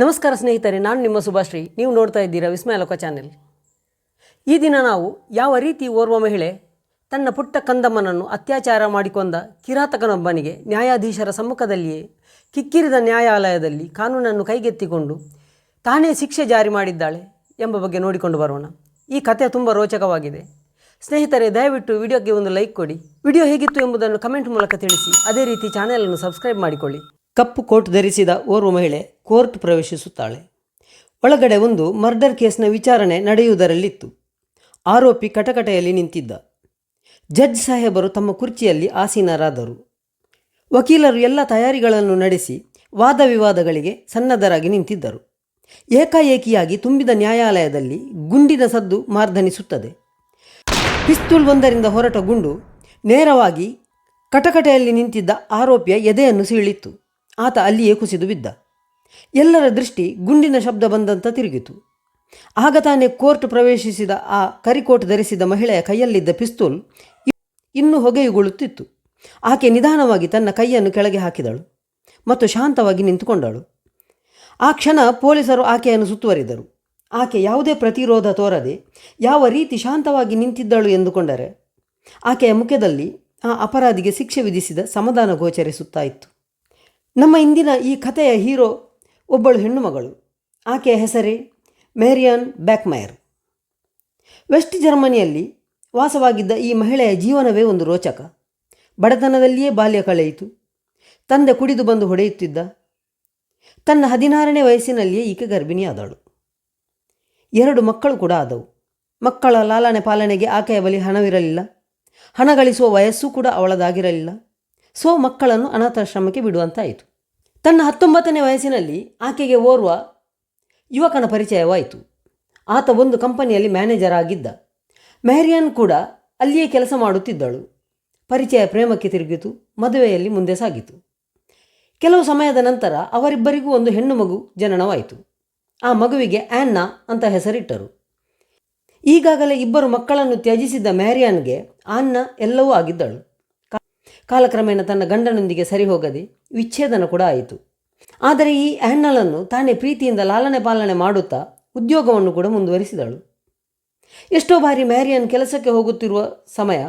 ನಮಸ್ಕಾರ ಸ್ನೇಹಿತರೆ, ನಾನು ನಿಮ್ಮ ಸುಭಾಶ್ರೀ. ನೀವು ನೋಡ್ತಾ ಇದ್ದೀರಾ ವಿಸ್ಮಯ ಲೋಕ ಚಾನೆಲ್. ಈ ದಿನ ನಾವು ಯಾವ ರೀತಿ ಓರ್ವ ಮಹಿಳೆ ತನ್ನ ಪುಟ್ಟ ಕಂದಮ್ಮನನ್ನು ಅತ್ಯಾಚಾರ ಮಾಡಿಕೊಂಡ ಕಿರಾತಕನೊಬ್ಬನಿಗೆ ನ್ಯಾಯಾಧೀಶರ ಸಮ್ಮುಖದಲ್ಲಿಯೇ ಕಿಕ್ಕಿರಿದ ನ್ಯಾಯಾಲಯದಲ್ಲಿ ಕಾನೂನನ್ನು ಕೈಗೆತ್ತಿಕೊಂಡು ತಾನೇ ಶಿಕ್ಷೆ ಜಾರಿ ಮಾಡಿದ್ದಾಳೆ ಎಂಬ ಬಗ್ಗೆ ನೋಡಿಕೊಂಡು ಬರೋಣ. ಈ ಕಥೆ ತುಂಬ ರೋಚಕವಾಗಿದೆ. ಸ್ನೇಹಿತರೆ, ದಯವಿಟ್ಟು ವಿಡಿಯೋಗೆ ಒಂದು ಲೈಕ್ ಕೊಡಿ. ವಿಡಿಯೋ ಹೇಗಿತ್ತು ಎಂಬುದನ್ನು ಕಮೆಂಟ್ ಮೂಲಕ ತಿಳಿಸಿ. ಅದೇ ರೀತಿ ಚಾನೆಲನ್ನು ಸಬ್ಸ್ಕ್ರೈಬ್ ಮಾಡಿಕೊಳ್ಳಿ. ಕಪ್ಪು ಕೋಟ್ ಧರಿಸಿದ ಓರ್ವ ಮಹಿಳೆ ಕೋರ್ಟ್ ಪ್ರವೇಶಿಸುತ್ತಾಳೆ. ಒಳಗಡೆ ಒಂದು ಮರ್ಡರ್ ಕೇಸ್ನ ವಿಚಾರಣೆ ನಡೆಯುವುದರಲ್ಲಿತ್ತು. ಆರೋಪಿ ಕಟಕಟೆಯಲ್ಲಿ ನಿಂತಿದ್ದ. ಜಡ್ಜ್ ಸಾಹೇಬರು ತಮ್ಮ ಕುರ್ಚಿಯಲ್ಲಿ ಆಸೀನರಾದರು. ವಕೀಲರು ಎಲ್ಲ ತಯಾರಿಗಳನ್ನು ನಡೆಸಿ ವಾದ ವಿವಾದಗಳಿಗೆ ಸನ್ನದ್ಧರಾಗಿ ನಿಂತಿದ್ದರು. ಏಕಾಏಕಿಯಾಗಿ ತುಂಬಿದ ನ್ಯಾಯಾಲಯದಲ್ಲಿ ಗುಂಡಿನ ಸದ್ದು ಮಾರ್ಧನಿಸುತ್ತದೆ ಪಿಸ್ತೂಲ್ ಒಂದರಿಂದ ಹೊರಟ ಗುಂಡು ನೇರವಾಗಿ ಕಟಕಟೆಯಲ್ಲಿ ನಿಂತಿದ್ದ ಆರೋಪಿಯ ಎದೆಯನ್ನು ಸೀಳಿತ್ತು. ಆತ ಅಲ್ಲಿಯೇ ಕುಸಿದು ಬಿದ್ದ. ಎಲ್ಲರ ದೃಷ್ಟಿ ಗುಂಡಿನ ಶಬ್ದ ಬಂದಂತ ತಿರುಗಿತು. ಆಗ ತಾನೇ ಕೋರ್ಟ್ ಪ್ರವೇಶಿಸಿದ ಆ ಕರಿಕೋಟ್ ಧರಿಸಿದ ಮಹಿಳೆಯ ಕೈಯಲ್ಲಿದ್ದ ಪಿಸ್ತೂಲ್ ಇನ್ನೂ ಹೊಗೆಯುಗೊಳ್ಳುತ್ತಿತ್ತು. ಆಕೆ ನಿಧಾನವಾಗಿ ತನ್ನ ಕೈಯನ್ನು ಕೆಳಗೆ ಹಾಕಿದಳು ಮತ್ತು ಶಾಂತವಾಗಿ ನಿಂತುಕೊಂಡಳು. ಆ ಕ್ಷಣ ಪೊಲೀಸರು ಆಕೆಯನ್ನು ಸುತ್ತುವರಿದರು. ಆಕೆ ಯಾವುದೇ ಪ್ರತಿರೋಧ ತೋರದೆ ಯಾವ ರೀತಿ ಶಾಂತವಾಗಿ ನಿಂತಿದ್ದಳು ಎಂದುಕೊಂಡರೆ, ಆಕೆಯ ಮುಖದಲ್ಲಿ ಆ ಅಪರಾಧಿಗೆ ಶಿಕ್ಷೆ ವಿಧಿಸಿದ ಸಮಾಧಾನ ಗೋಚರಿಸುತ್ತಾ ಇತ್ತು. ನಮ್ಮ ಇಂದಿನ ಈ ಕಥೆಯ ಹೀರೋ ಒಬ್ಬಳು ಹೆಣ್ಣುಮಗಳು ಆಕೆಯ ಹೆಸರೇ ಮೇರಿಯಾನ್ ಬ್ಯಾಕ್ಮೈರ್. ವೆಸ್ಟ್ ಜರ್ಮನಿಯಲ್ಲಿ ವಾಸವಾಗಿದ್ದ ಈ ಮಹಿಳೆಯ ಜೀವನವೇ ಒಂದು ರೋಚಕ. ಬಡತನದಲ್ಲಿಯೇ ಬಾಲ್ಯ ಕಳೆಯಿತು. ತಂದೆ ಕುಡಿದು ಬಂದು ಹೊಡೆಯುತ್ತಿದ್ದ. ತನ್ನ ಹದಿನಾರನೇ ವಯಸ್ಸಿನಲ್ಲಿಯೇ ಈಕೆ ಗರ್ಭಿಣಿಯಾದಳು. ಎರಡು ಮಕ್ಕಳು ಕೂಡ ಆದವು. ಮಕ್ಕಳ ಲಾಲನೆ ಪಾಲನೆಗೆ ಆಕೆಯ ಬಳಿ ಹಣವಿರಲಿಲ್ಲ. ಹಣ ಗಳಿಸುವ ವಯಸ್ಸು ಕೂಡ ಅವಳದಾಗಿರಲಿಲ್ಲ. ಸೊ ಮಕ್ಕಳನ್ನು ಅನಾಥಾಶ್ರಮಕ್ಕೆ ಬಿಡುವಂತಾಯಿತು. ತನ್ನ ಹತ್ತೊಂಬತ್ತನೇ ವಯಸ್ಸಿನಲ್ಲಿ ಆಕೆಗೆ ಓರ್ವ ಯುವಕನ ಪರಿಚಯವಾಯಿತು. ಆತ ಒಂದು ಕಂಪನಿಯಲ್ಲಿ ಮ್ಯಾನೇಜರ್ ಆಗಿದ್ದ. ಮೆಹರಿಯನ್ ಕೂಡ ಅಲ್ಲಿಯೇ ಕೆಲಸ ಮಾಡುತ್ತಿದ್ದಳು. ಪರಿಚಯ ಪ್ರೇಮಕ್ಕೆ ತಿರುಗಿತು, ಮದುವೆಯಲ್ಲಿ ಮುಂದೆ ಸಾಗಿತು. ಕೆಲವು ಸಮಯದ ನಂತರ ಅವರಿಬ್ಬರಿಗೂ ಒಂದು ಹೆಣ್ಣು ಮಗು ಜನನವಾಯಿತು. ಆ ಮಗುವಿಗೆ ಆ್ಯನ್ನ ಅಂತ ಹೆಸರಿಟ್ಟರು. ಈಗಾಗಲೇ ಇಬ್ಬರು ಮಕ್ಕಳನ್ನು ತ್ಯಜಿಸಿದ್ದ ಮ್ಯಾರಿಯಾನ್ಗೆ ಆನ್ನ ಎಲ್ಲವೂ ಆಗಿದ್ದಳು. ಕಾಲಕ್ರಮೇಣ ತನ್ನ ಗಂಡನೊಂದಿಗೆ ಸರಿ ಹೋಗದೆ ವಿಚ್ಛೇದನ ಕೂಡ ಆಯಿತು. ಆದರೆ ಈ ಅಹ್ನಲನ್ನು ತಾನೇ ಪ್ರೀತಿಯಿಂದ ಲಾಲನೆ ಪಾಲನೆ ಮಾಡುತ್ತಾ ಉದ್ಯೋಗವನ್ನು ಕೂಡ ಮುಂದುವರಿಸಿದಳು. ಎಷ್ಟೋ ಬಾರಿ ಮ್ಯಾರಿಯನ್ ಕೆಲಸಕ್ಕೆ ಹೋಗುತ್ತಿರುವ ಸಮಯ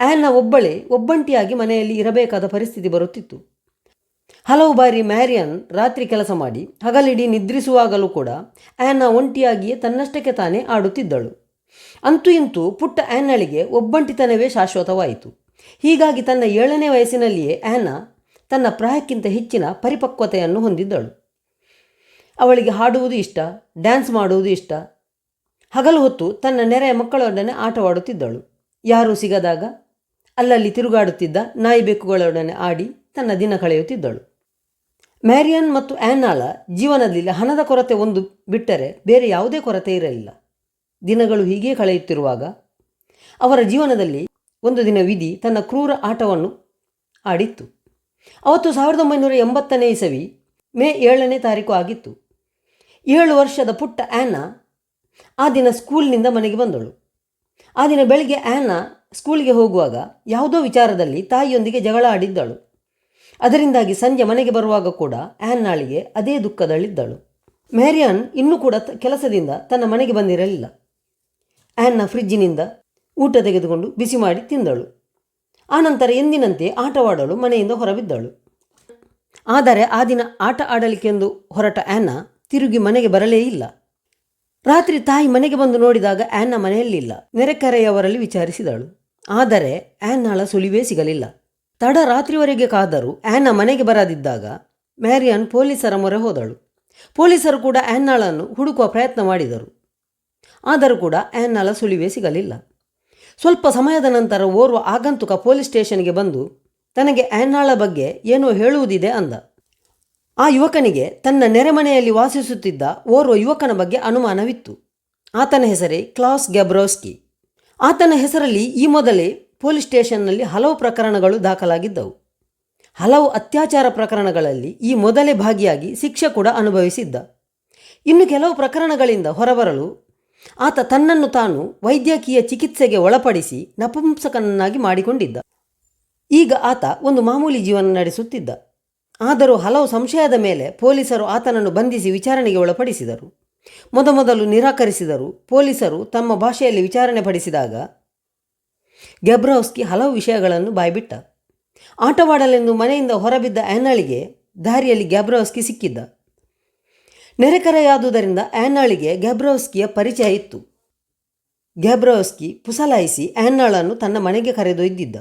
ಆ್ಯನ್ನ ಒಬ್ಬಳೇ ಒಬ್ಬಂಟಿಯಾಗಿ ಮನೆಯಲ್ಲಿ ಇರಬೇಕಾದ ಪರಿಸ್ಥಿತಿ ಬರುತ್ತಿತ್ತು. ಹಲವು ಬಾರಿ ಮ್ಯಾರಿಯನ್ ರಾತ್ರಿ ಕೆಲಸ ಮಾಡಿ ಹಗಲಿಡಿ ನಿದ್ರಿಸುವಾಗಲೂ ಕೂಡ ಆ್ಯನ್ನ ಒಂಟಿಯಾಗಿಯೇ ತನ್ನಷ್ಟಕ್ಕೆ ತಾನೇ ಆಡುತ್ತಿದ್ದಳು. ಅಂತೂ ಇಂತೂ ಪುಟ್ಟ ಆ್ಯನ್ನಳಿಗೆ ಒಬ್ಬಂಟಿತನವೇ ಶಾಶ್ವತವಾಯಿತು. ಹೀಗಾಗಿ ತನ್ನ ಏಳನೇ ವಯಸ್ಸಿನಲ್ಲಿಯೇ ಆ್ಯನಾ ತನ್ನ ಪ್ರಾಯಕ್ಕಿಂತ ಹೆಚ್ಚಿನ ಪರಿಪಕ್ವತೆಯನ್ನು ಹೊಂದಿದ್ದಳು. ಅವಳಿಗೆ ಹಾಡುವುದು ಇಷ್ಟ, ಡ್ಯಾನ್ಸ್ ಮಾಡುವುದು ಇಷ್ಟ. ಹಗಲು ಹೊತ್ತು ತನ್ನ ನೆರೆಯ ಮಕ್ಕಳೊಡನೆ ಆಟವಾಡುತ್ತಿದ್ದಳು. ಯಾರೂ ಸಿಗದಾಗ ಅಲ್ಲಲ್ಲಿ ತಿರುಗಾಡುತ್ತಿದ್ದ ನಾಯಿ ಬೆಕ್ಕುಗಳೊಡನೆ ಆಡಿ ತನ್ನ ದಿನ ಕಳೆಯುತ್ತಿದ್ದಳು. ಮ್ಯಾರಿಯನ್ ಮತ್ತು ಆ್ಯನ್ನಾಳ ಜೀವನದಲ್ಲಿ ಹಣದ ಕೊರತೆ ಒಂದು ಬಿಟ್ಟರೆ ಬೇರೆ ಯಾವುದೇ ಕೊರತೆ ಇರಲಿಲ್ಲ. ದಿನಗಳು ಹೀಗೆ ಕಳೆಯುತ್ತಿರುವಾಗ ಅವರ ಜೀವನದಲ್ಲಿ ಒಂದು ದಿನ ವಿಧಿ ತನ್ನ ಕ್ರೂರ ಆಟವನ್ನು ಆಡಿತ್ತು. ಅವತ್ತು ಸಾವಿರದ ಒಂಬೈನೂರ ಎಂಬತ್ತನೇ ಇಸವಿ, ಮೇ ಏಳನೇ ತಾರೀಕು ಆಗಿತ್ತು. ಏಳು ವರ್ಷದ ಪುಟ್ಟ ಆ್ಯನ್ನ ಆ ದಿನ ಸ್ಕೂಲ್ನಿಂದ ಮನೆಗೆ ಬಂದಳು. ಆ ದಿನ ಬೆಳಿಗ್ಗೆ ಆ್ಯನ್ನ ಸ್ಕೂಲ್ಗೆ ಹೋಗುವಾಗ ಯಾವುದೋ ವಿಚಾರದಲ್ಲಿ ತಾಯಿಯೊಂದಿಗೆ ಜಗಳ ಆಡಿದ್ದಳು. ಅದರಿಂದಾಗಿ ಸಂಜೆ ಮನೆಗೆ ಬರುವಾಗ ಕೂಡ ಆ್ಯನ್ನಾಳಿಗೆ ಅದೇ ದುಃಖದಲ್ಲಿದ್ದಳು. ಮ್ಯಾರಿಯಾನ್ ಇನ್ನೂ ಕೂಡ ಕೆಲಸದಿಂದ ತನ್ನ ಮನೆಗೆ ಬಂದಿರಲಿಲ್ಲ. ಆ್ಯನ್ನ ಫ್ರಿಜ್ಜಿನಿಂದ ಊಟ ತೆಗೆದುಕೊಂಡು ಬಿಸಿ ಮಾಡಿ ತಿಂದಳು. ಆನಂತರ ಎಂದಿನಂತೆ ಆಟವಾಡಲು ಮನೆಯಿಂದ ಹೊರಬಿದ್ದಳು. ಆದರೆ ಆ ದಿನ ಆಟ ಆಡಲಿಕ್ಕೆಂದು ಹೊರಟ ಆ್ಯನ್ನ ತಿರುಗಿ ಮನೆಗೆ ಬರಲೇ ಇಲ್ಲ. ರಾತ್ರಿ ತಾಯಿ ಮನೆಗೆ ಬಂದು ನೋಡಿದಾಗ ಆ್ಯನ್ನ ಮನೆಯಲ್ಲಿಲ್ಲ. ನೆರೆಕರೆಯವರಲ್ಲಿ ವಿಚಾರಿಸಿದಳು. ಆದರೆ ಆ್ಯನ್ನಾಳ ಸುಳಿವೇ ಸಿಗಲಿಲ್ಲ. ತಡ ರಾತ್ರಿವರೆಗೆ ಕಾದರೂ ಆ್ಯನ್ನ ಮನೆಗೆ ಬರದಿದ್ದಾಗ ಮ್ಯಾರಿಯನ್ ಪೊಲೀಸರ ಮೊರೆ ಹೋದಳು. ಪೊಲೀಸರು ಕೂಡ ಆ್ಯನ್ನಾಳನ್ನು ಹುಡುಕುವ ಪ್ರಯತ್ನ ಮಾಡಿದರು. ಆದರೂ ಕೂಡ ಆ್ಯನ್ನಾಳ ಸುಳಿವೇ ಸಿಗಲಿಲ್ಲ. ಸ್ವಲ್ಪ ಸಮಯದ ನಂತರ ಓರ್ವ ಆಗಂತುಕ ಪೊಲೀಸ್ ಸ್ಟೇಷನ್ಗೆ ಬಂದು ತನಗೆ ಆ್ಯನ್ನಾಳ ಬಗ್ಗೆ ಏನೋ ಹೇಳುವುದಿದೆ ಅಂದ. ಆ ಯುವಕನಿಗೆ ತನ್ನ ನೆರೆಮನೆಯಲ್ಲಿ ವಾಸಿಸುತ್ತಿದ್ದ ಓರ್ವ ಯುವಕನ ಬಗ್ಗೆ ಅನುಮಾನವಿತ್ತು. ಆತನ ಹೆಸರೇ ಕ್ಲಾಸ್ ಗ್ಯಾಬ್ರೋಸ್ಕಿ ಆತನ ಹೆಸರಲ್ಲಿ ಈ ಮೊದಲೇ ಪೊಲೀಸ್ ಸ್ಟೇಷನ್ನಲ್ಲಿ ಹಲವು ಪ್ರಕರಣಗಳು ದಾಖಲಾಗಿದ್ದವು. ಹಲವು ಅತ್ಯಾಚಾರ ಪ್ರಕರಣಗಳಲ್ಲಿ ಈ ಮೊದಲೇ ಭಾಗಿಯಾಗಿ ಶಿಕ್ಷೆ ಕೂಡ ಅನುಭವಿಸಿದ್ದ. ಇನ್ನು ಕೆಲವು ಪ್ರಕರಣಗಳಿಂದ ಹೊರಬರಲು ಆತ ತನ್ನನ್ನು ತಾನು ವೈದ್ಯಕೀಯ ಚಿಕಿತ್ಸೆಗೆ ಒಳಪಡಿಸಿ ನಪುಂಸಕನನ್ನಾಗಿ ಮಾಡಿಕೊಂಡಿದ್ದ. ಈಗ ಆತ ಒಂದು ಮಾಮೂಲಿ ಜೀವನ ನಡೆಸುತ್ತಿದ್ದ. ಆದರೂ ಹಲವು ಸಂಶಯದ ಮೇಲೆ ಪೊಲೀಸರು ಆತನನ್ನು ಬಂಧಿಸಿ ವಿಚಾರಣೆಗೆ ಒಳಪಡಿಸಿದರು. ಮೊದಮೊದಲು ನಿರಾಕರಿಸಿದರು. ಪೊಲೀಸರು ತಮ್ಮ ಭಾಷೆಯಲ್ಲಿ ವಿಚಾರಣೆ ಪಡಿಸಿದಾಗ ಗೆಬ್ರೌಸ್ಕಿ ಹಲವು ವಿಷಯಗಳನ್ನು ಬಾಯ್ಬಿಟ್ಟ. ಆಟವಾಡಲೆಂದು ಮನೆಯಿಂದ ಹೊರಬಿದ್ದ ಆ್ಯನಳಿಗೆ ದಾರಿಯಲ್ಲಿ ಗ್ಯಾಬ್ರೌಸ್ಕಿ ಸಿಕ್ಕಿದ್ದ. ನೆರೆಕರೆಯಾದುದರಿಂದ ಆ್ಯನ್ನಾಳಿಗೆ ಗ್ಯಾಬ್ರೌಸ್ಕಿಯ ಪರಿಚಯ ಇತ್ತು. ಗ್ಯಾಬ್ರೌಸ್ಕಿ ಪುಸಲಾಯಿಸಿ ಆ್ಯನ್ನಾಳನ್ನು ತನ್ನ ಮನೆಗೆ ಕರೆದೊಯ್ದಿದ್ದ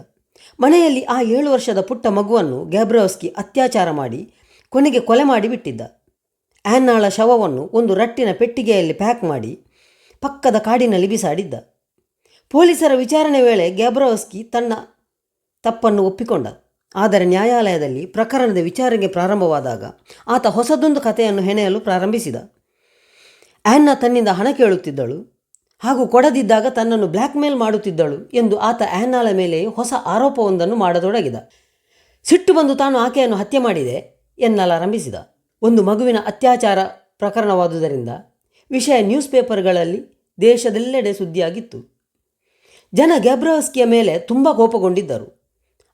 ಮನೆಯಲ್ಲಿ ಆ ಏಳು ವರ್ಷದ ಪುಟ್ಟ ಮಗುವನ್ನು ಗ್ಯಾಬ್ರೌಸ್ಕಿ ಅತ್ಯಾಚಾರ ಮಾಡಿ ಕೊನೆಗೆ ಕೊಲೆ ಮಾಡಿಬಿಟ್ಟಿದ್ದ ಆ್ಯನ್ನಾಳ ಶವವನ್ನು ಒಂದು ರಟ್ಟಿನ ಪೆಟ್ಟಿಗೆಯಲ್ಲಿ ಪ್ಯಾಕ್ ಮಾಡಿ ಪಕ್ಕದ ಕಾಡಿನಲ್ಲಿ ಬಿಸಾಡಿದ್ದ. ಪೊಲೀಸರ ವಿಚಾರಣೆ ವೇಳೆ ಗ್ಯಾಬ್ರೋಸ್ಕಿ ತನ್ನ ತಪ್ಪನ್ನು ಒಪ್ಪಿಕೊಂಡ. ಆದರೆ ನ್ಯಾಯಾಲಯದಲ್ಲಿ ಪ್ರಕರಣದ ವಿಚಾರಣೆ ಪ್ರಾರಂಭವಾದಾಗ ಆತ ಹೊಸದೊಂದು ಕಥೆಯನ್ನು ಹೆಣೆಯಲು ಪ್ರಾರಂಭಿಸಿದ. ಆ್ಯನ್ನ ತನ್ನಿಂದ ಹಣ ಕೇಳುತ್ತಿದ್ದಳು ಹಾಗೂ ಕೊಡದಿದ್ದಾಗ ತನ್ನನ್ನು ಬ್ಲ್ಯಾಕ್ಮೇಲ್ ಮಾಡುತ್ತಿದ್ದಳು ಎಂದು ಆತ ಆ್ಯನ್ನಾಳ ಮೇಲೆ ಹೊಸ ಆರೋಪವೊಂದನ್ನು ಮಾಡತೊಡಗಿದ. ಸಿಟ್ಟು ಬಂದು ತಾನು ಆಕೆಯನ್ನು ಹತ್ಯೆ ಮಾಡಿದೆ ಎನ್ನಲಾರಂಭಿಸಿದ. ಒಂದು ಮಗುವಿನ ಅತ್ಯಾಚಾರ ಪ್ರಕರಣವಾದುದರಿಂದ ವಿಷಯ ನ್ಯೂಸ್ ಪೇಪರ್ಗಳಲ್ಲಿ ದೇಶದೆಲ್ಲೆಡೆ ಸುದ್ದಿಯಾಗಿತ್ತು. ಜನ ಗ್ಯಾಬ್ರವಸ್ಕಿಯ ಮೇಲೆ ತುಂಬ ಕೋಪಗೊಂಡಿದ್ದರು.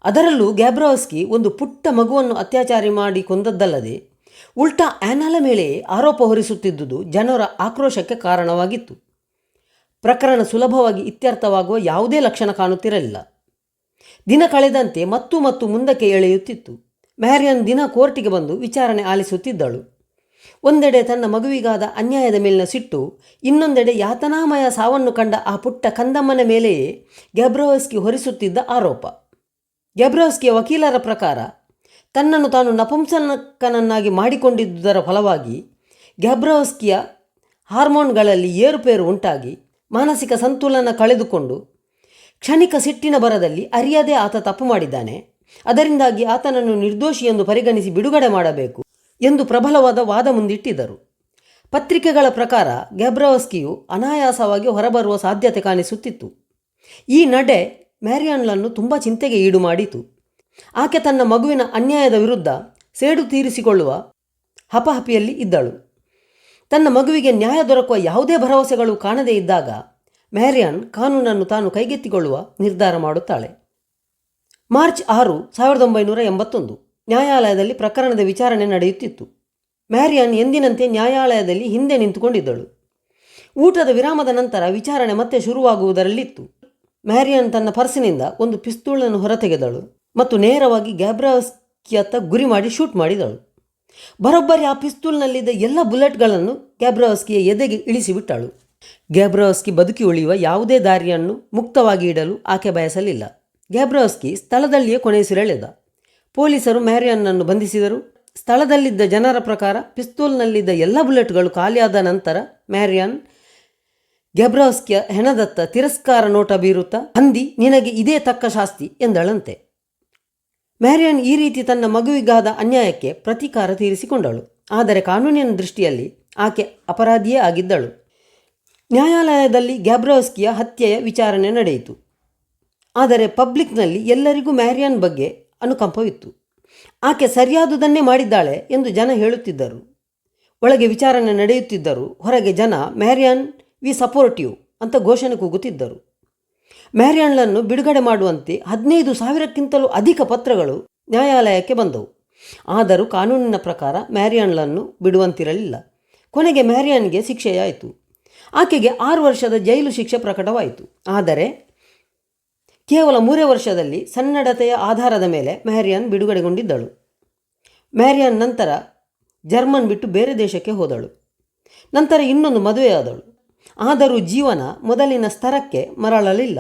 ಅದರಲ್ಲೂ ಗ್ಯಾಬ್ರೋವ್ಸ್ಕಿ ಒಂದು ಪುಟ್ಟ ಮಗುವನ್ನು ಅತ್ಯಾಚಾರಿ ಮಾಡಿ ಕೊಂದದ್ದಲ್ಲದೆ ಉಲ್ಟಾ ಆ್ಯನಾಲ ಮೇಲೆ ಆರೋಪ ಹೊರಿಸುತ್ತಿದ್ದುದು ಜನರ ಆಕ್ರೋಶಕ್ಕೆ ಕಾರಣವಾಗಿತ್ತು. ಪ್ರಕರಣ ಸುಲಭವಾಗಿ ಇತ್ಯರ್ಥವಾಗುವ ಯಾವುದೇ ಲಕ್ಷಣ ಕಾಣುತ್ತಿರಲಿಲ್ಲ. ದಿನ ಕಳೆದಂತೆ ಮತ್ತು ಮತ್ತು ಮುಂದಕ್ಕೆ ಎಳೆಯುತ್ತಿತ್ತು. ಮ್ಯಾರಿಯನ್ ದಿನ ಕೋರ್ಟಿಗೆ ಬಂದು ವಿಚಾರಣೆ ಆಲಿಸುತ್ತಿದ್ದಳು. ಒಂದೆಡೆ ತನ್ನ ಮಗುವಿಗಾದ ಅನ್ಯಾಯದ ಮೇಲಿನ ಸಿಟ್ಟು, ಇನ್ನೊಂದೆಡೆ ಯಾತನಾಮಯ ಸಾವನ್ನು ಕಂಡ ಆ ಪುಟ್ಟ ಕಂದಮ್ಮನ ಮೇಲೆಯೇ ಗ್ಯಾಬ್ರೋವಸ್ಕಿ ಹೊರಿಸುತ್ತಿದ್ದ ಆರೋಪ. ಗ್ಯಾಬ್ರೋವಸ್ಕಿಯ ವಕೀಲರ ಪ್ರಕಾರ, ತನ್ನನ್ನು ತಾನು ನಪುಂಸಕನನ್ನಾಗಿ ಮಾಡಿಕೊಂಡಿದ್ದುದರ ಫಲವಾಗಿ ಗ್ಯಾಬ್ರೋಸ್ಕಿಯ ಹಾರ್ಮೋನ್ಗಳಲ್ಲಿ ಏರುಪೇರು ಉಂಟಾಗಿ ಮಾನಸಿಕ ಸಂತುಲನ ಕಳೆದುಕೊಂಡು ಕ್ಷಣಿಕ ಸಿಟ್ಟಿನ ಬರದಲ್ಲಿ ಅರಿಯದೇ ಆತ ತಪ್ಪು ಮಾಡಿದ್ದಾನೆ. ಅದರಿಂದಾಗಿ ಆತನನ್ನು ನಿರ್ದೋಷಿ ಎಂದು ಪರಿಗಣಿಸಿ ಬಿಡುಗಡೆ ಮಾಡಬೇಕು ಎಂದು ಪ್ರಬಲವಾದ ವಾದ ಮುಂದಿಟ್ಟಿದ್ದರು ಪತ್ರಿಕೆಗಳ ಪ್ರಕಾರ ಗ್ಯಾಬ್ರೋಸ್ಕಿಯು ಅನಾಯಾಸವಾಗಿ ಹೊರಬರುವ ಸಾಧ್ಯತೆ ಕಾಣಿಸುತ್ತಿತ್ತು. ಈ ನಡೆ ಮ್ಯಾರಿಯಾನ್ಲನ್ನು ತುಂಬ ಚಿಂತೆಗೆ ಈಡು ಮಾಡಿತು. ಆಕೆ ತನ್ನ ಮಗುವಿನ ಅನ್ಯಾಯದ ವಿರುದ್ಧ ಸೇಡು ತೀರಿಸಿಕೊಳ್ಳುವ ಹಪಹಪಿಯಲ್ಲಿ ಇದ್ದಳು. ತನ್ನ ಮಗುವಿಗೆ ನ್ಯಾಯ ದೊರಕುವ ಯಾವುದೇ ಭರವಸೆಗಳು ಕಾಣದೇ ಇದ್ದಾಗ ಮ್ಯಾರಿಯಾನ್ ಕಾನೂನನ್ನು ತಾನು ಕೈಗೆತ್ತಿಕೊಳ್ಳುವ ನಿರ್ಧಾರ ಮಾಡುತ್ತಾಳೆ. ಮಾರ್ಚ್ ಆರು, ಸಾವಿರದ ಒಂಬೈನೂರ ಎಂಬತ್ತೊಂದು, ನ್ಯಾಯಾಲಯದಲ್ಲಿ ಪ್ರಕರಣದ ವಿಚಾರಣೆ ನಡೆಯುತ್ತಿತ್ತು. ಮ್ಯಾರಿಯನ್ ಎಂದಿನಂತೆ ನ್ಯಾಯಾಲಯದಲ್ಲಿ ಹಿಂದೆ ನಿಂತುಕೊಂಡಿದ್ದಳು. ಊಟದ ವಿರಾಮದ ನಂತರ ವಿಚಾರಣೆ ಮತ್ತೆ ಶುರುವಾಗುವುದರಲ್ಲಿತ್ತು. ಮ್ಯಾರಿಯನ್ ತನ್ನ ಪರ್ಸಿನಿಂದ ಒಂದು ಪಿಸ್ತೂಳನ್ನು ಹೊರತೆಗೆದಳು ಮತ್ತು ನೇರವಾಗಿ ಗ್ಯಾಬ್ರಾವಸ್ಕಿಯತ್ತ ಗುರಿ ಮಾಡಿ ಶೂಟ್ ಮಾಡಿದಳು. ಬರೋಬ್ಬರಿ ಆ ಪಿಸ್ತೂಲ್ನಲ್ಲಿದ್ದ ಎಲ್ಲ ಬುಲೆಟ್ಗಳನ್ನು ಗ್ಯಾಬ್ರಾವಸ್ಕಿಯ ಎದೆಗೆ ಇಳಿಸಿಬಿಟ್ಟಳು. ಗ್ಯಾಬ್ರಾವಸ್ಕಿ ಬದುಕಿ ಉಳಿಯುವ ಯಾವುದೇ ದಾರಿಯನ್ನು ಮುಕ್ತವಾಗಿ ಇಡಲು ಆಕೆ ಬಯಸಲಿಲ್ಲ. ಗ್ಯಾಬ್ರಾವಸ್ಕಿ ಸ್ಥಳದಲ್ಲಿಯೇ ಕೊನೆಯುಸಿರೆಳೆದ. ಪೊಲೀಸರು ಮ್ಯಾರಿಯನ್ನನ್ನು ಬಂಧಿಸಿದರು. ಸ್ಥಳದಲ್ಲಿದ್ದ ಜನರ ಪ್ರಕಾರ ಪಿಸ್ತೂಲ್ನಲ್ಲಿದ್ದ ಎಲ್ಲ ಬುಲೆಟ್ಗಳು ಖಾಲಿಯಾದ ನಂತರ ಮ್ಯಾರಿಯನ್ ಗೆಬ್ರಾಸ್ಕಿಯ ಹೆಣದತ್ತ ತಿರಸ್ಕಾರ ನೋಟ ಬೀರುತ್ತ, ಹಂದಿ, ನಿನಗೆ ಇದೇ ತಕ್ಕ ಶಾಸ್ತಿ ಎಂದಳಂತೆ. ಮ್ಯಾರಿಯನ್ ಈ ರೀತಿ ತನ್ನ ಮಗುವಿಗಾದ ಅನ್ಯಾಯಕ್ಕೆ ಪ್ರತೀಕಾರ ತೀರಿಸಿಕೊಂಡಳು. ಆದರೆ ಕಾನೂನಿನ ದೃಷ್ಟಿಯಲ್ಲಿ ಆಕೆ ಅಪರಾಧಿಯೇ ಆಗಿದ್ದಳು. ನ್ಯಾಯಾಲಯದಲ್ಲಿ ಗ್ಯಾಬ್ರೋಸ್ಕಿಯ ಹತ್ಯೆಯ ವಿಚಾರಣೆ ನಡೆಯಿತು. ಆದರೆ ಪಬ್ಲಿಕ್ನಲ್ಲಿ ಎಲ್ಲರಿಗೂ ಮ್ಯಾರಿಯನ್ ಬಗ್ಗೆ ಅನುಕಂಪವಿತ್ತು. ಆಕೆ ಸರಿಯಾದುದನ್ನೇ ಮಾಡಿದ್ದಾಳೆ ಎಂದು ಜನ ಹೇಳುತ್ತಿದ್ದರು. ಒಳಗೆ ವಿಚಾರಣೆ ನಡೆಯುತ್ತಿದ್ದರು ಹೊರಗೆ ಜನ ಮ್ಯಾರಿಯಾನ್ ವಿ ಸಪೋರ್ಟಿವ್ ಅಂತ ಘೋಷಣೆ ಕೂಗುತ್ತಿದ್ದರು. ಮ್ಯಾರಿಯಾನ್ಳನ್ನು ಬಿಡುಗಡೆ ಮಾಡುವಂತೆ ಹದಿನೈದು ಸಾವಿರಕ್ಕಿಂತಲೂ ಅಧಿಕ ಪತ್ರಗಳು ನ್ಯಾಯಾಲಯಕ್ಕೆ ಬಂದವು. ಆದರೂ ಕಾನೂನಿನ ಪ್ರಕಾರ ಮ್ಯಾರಿಯಾನ್ಳನ್ನು ಬಿಡುವಂತಿರಲಿಲ್ಲ. ಕೊನೆಗೆ ಮ್ಯಾರಿಯಾನ್ಗೆ ಶಿಕ್ಷೆಯಾಯಿತು. ಆಕೆಗೆ ಆರು ವರ್ಷದ ಜೈಲು ಶಿಕ್ಷೆ ಪ್ರಕಟವಾಯಿತು. ಆದರೆ ಕೇವಲ ಮೂರೇ ವರ್ಷದಲ್ಲಿ ಸನ್ನಡತೆಯ ಆಧಾರದ ಮೇಲೆ ಮ್ಯಾರಿಯನ್ ಬಿಡುಗಡೆಗೊಂಡಿದ್ದಳು. ಮ್ಯಾರಿಯನ್ ನಂತರ ಜರ್ಮನ್ ಬಿಟ್ಟು ಬೇರೆ ದೇಶಕ್ಕೆ ಹೋದಳು. ನಂತರ ಇನ್ನೊಂದು ಮದುವೆಯಾದಳು. ಆದರೂ ಜೀವನ ಮೊದಲಿನ ಸ್ತರಕ್ಕೆ ಮರಳಲಿಲ್ಲ.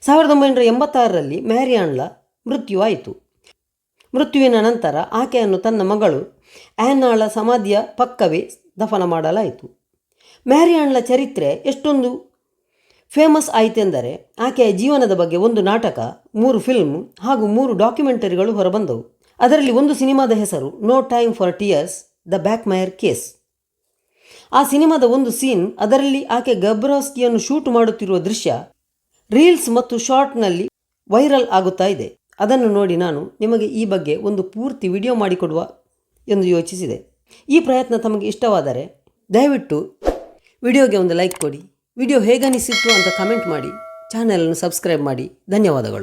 ಸಾವಿರದ ಒಂಬೈನೂರ ಎಂಬತ್ತಾರರಲ್ಲಿ ಮ್ಯಾರಿಯಾನ್ಲ ಮೃತ್ಯುವಾಯಿತು. ಮೃತ್ಯುವಿನ ನಂತರ ಆಕೆಯನ್ನು ತನ್ನ ಮಗಳು ಆ್ಯನ್ನಾಳ ಸಮಾಧಿಯ ಪಕ್ಕವೇ ದಫನ ಮಾಡಲಾಯಿತು. ಮ್ಯಾರಿಯಾನ್ಲ ಚರಿತ್ರೆ ಎಷ್ಟೊಂದು ಫೇಮಸ್ ಆಯಿತೆಂದರೆ ಆಕೆಯ ಜೀವನದ ಬಗ್ಗೆ ಒಂದು ನಾಟಕ, ಮೂರು ಫಿಲ್ಮ್ ಹಾಗೂ ಮೂರು ಡಾಕ್ಯುಮೆಂಟರಿಗಳು ಹೊರಬಂದವು. ಅದರಲ್ಲಿ ಒಂದು ಸಿನಿಮಾದ ಹೆಸರು no time for tears the back mire case ಆ ಸಿನಿಮಾದ ಒಂದು ಸೀನ್, ಅದರಲ್ಲಿ ಆಕೆ ಗಬ್ರಾಸ್ಕಿಯನ್ನು ಶೂಟ್ ಮಾಡುತ್ತಿರುವ ದೃಶ್ಯ ರೀಲ್ಸ್ ಮತ್ತು ಶಾರ್ಟ್ನಲ್ಲಿ ವೈರಲ್ ಆಗುತ್ತಾ ಇದೆ. ಅದನ್ನು ನೋಡಿ ನಾನು ನಿಮಗೆ ಈ ಬಗ್ಗೆ ಒಂದು ಪೂರ್ತಿ ವಿಡಿಯೋ ಮಾಡಿಕೊಡುವ ಎಂದು ಯೋಚಿಸಿದೆ. ಈ ಪ್ರಯತ್ನ ತಮಗೆ ಇಷ್ಟವಾದರೆ ದಯವಿಟ್ಟು ವಿಡಿಯೋಗೆ ಒಂದು ಲೈಕ್ ಕೊಡಿ. ವಿಡಿಯೋ ಹೇಗನಿಸಿತ್ತು ಅಂತ ಕಮೆಂಟ್ ಮಾಡಿ. ಚಾನೆಲನ್ನು ಸಬ್ಸ್ಕ್ರೈಬ್ ಮಾಡಿ. ಧನ್ಯವಾದಗಳು.